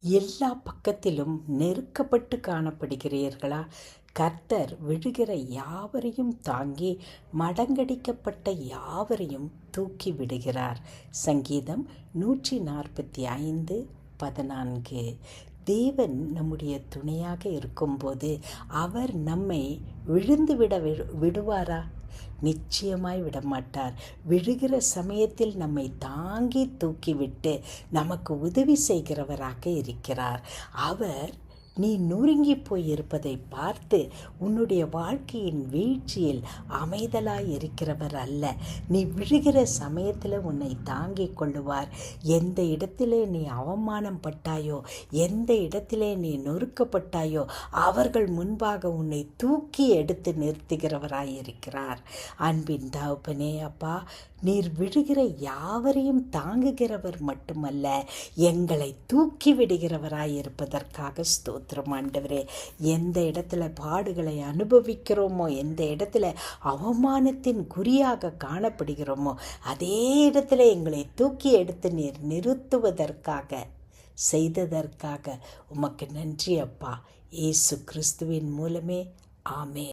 எல்லா பக்கத்திலும் நெருக்கப்பட்டு காணப்படுகிறீர்களா? கர்த்தர் விழுகிற யாவரையும் தாங்கி மடங்கடிக்கப்பட்ட யாவரையும் தூக்கி விடுகிறார். சங்கீதம் நூற்றி நாற்பத்தி ஐந்து பதினான்கு. தேவன் நம்முடைய துணையாக இருக்கும்போது அவர் நம்மை விழுந்து விட விடுவாரா? நிச்சயமாய் விடமாட்டார். விழுகிற சமயத்தில் நம்மை தாங்கி தூக்கிவிட்டு நமக்கு உதவி செய்கிறவராக இருக்கிறார். அவர் நீ நொறுங்கி போயிருப்பதை பார்த்து உன்னுடைய வாழ்க்கையின் வீழ்ச்சியில் அமைதலாய் இருக்கிறவர் அல்ல. நீ விழுகிற சமயத்தில் உன்னை தாங்கிக் கொள்ளுவார். எந்த இடத்திலே நீ அவமானம் பட்டாயோ எந்த இடத்திலே நீ நொறுக்கப்பட்டாயோ அவர்கள் முன்பாக உன்னை தூக்கி எடுத்து நிறுத்துகிறவராயிருக்கிறார் அன்பின் தகப்பனே அப்பா நீர் விழுகிற யாவரையும் தாங்குகிறவர் மட்டுமல்ல எங்களை தூக்கி விடுகிறவராய் இருப்பதற்காக ஸ்தோத்திரம் ஆண்டவரே. எந்த இடத்துல பாடுகளை அனுபவிக்கிறோமோ எந்த இடத்துல அவமானத்தின் குறியாக காணப்படுகிறோமோ அதே இடத்துல எங்களை தூக்கி எடுத்து நீர் நிறுத்துவதற்காக செய்ததற்காக உமக்கு நன்றி அப்பா. இயேசு கிறிஸ்துவின் மூலமே ஆமே